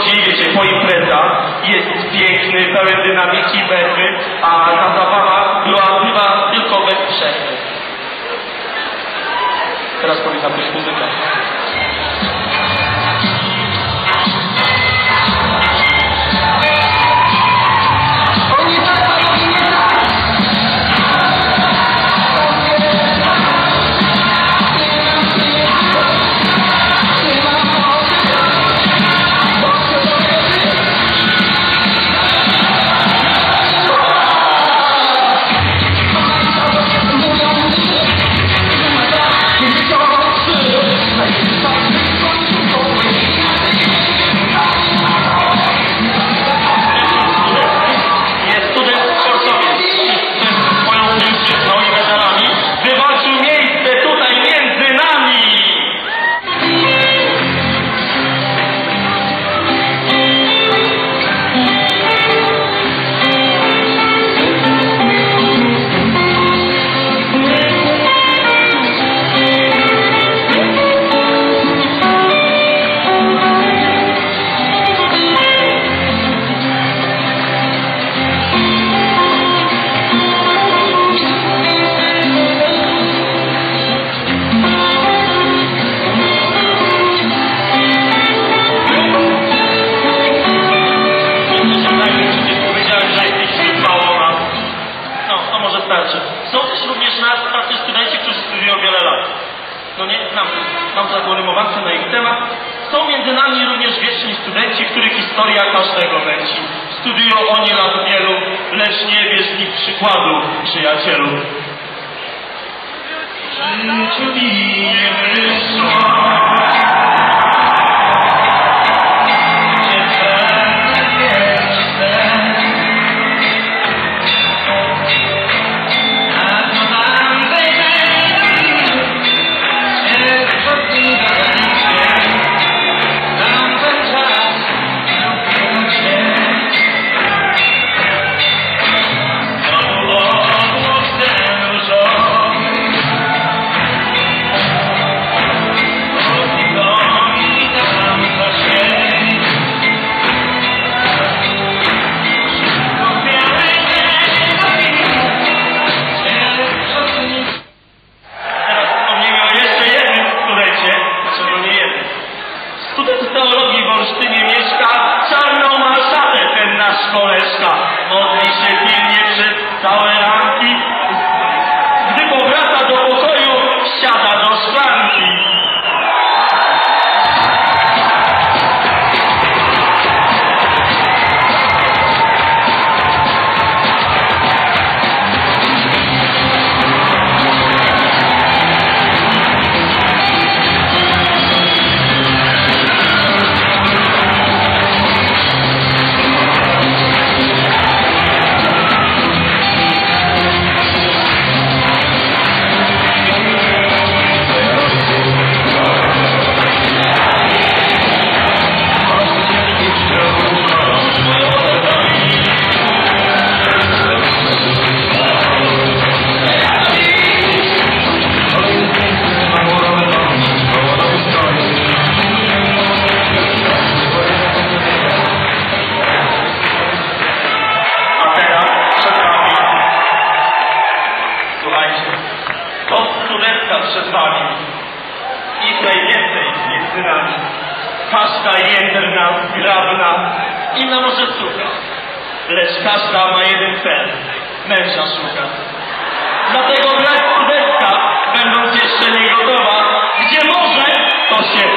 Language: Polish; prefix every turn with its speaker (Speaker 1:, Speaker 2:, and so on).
Speaker 1: przychodzi, wiecie, po imprezach, jest piękny, pełen dynamiki, berwy, a ta zabawa była, tylko bez przerwy. Teraz powinna być muzyka. No nie, znam, mam taką rymowankę na ich temat. Są między nami również wieczni studenci, których historia każdego męci. Studiują oni lat wielu, lecz nie wiesz z nich przykładu, przyjacielu. Życiu Teraz Student teologii w Olsztynie mieszka, czarną ma szatę ten nasz koleżka. Modli się pilnie przez całe ranki. nas przed Wami. I więcej między nami. Każda jędrna, grabna, inna może szukać. Lecz każda ma jeden cel. Męża szuka. Dlatego brać królewska, będąc jeszcze niegotowa, gdzie może, to się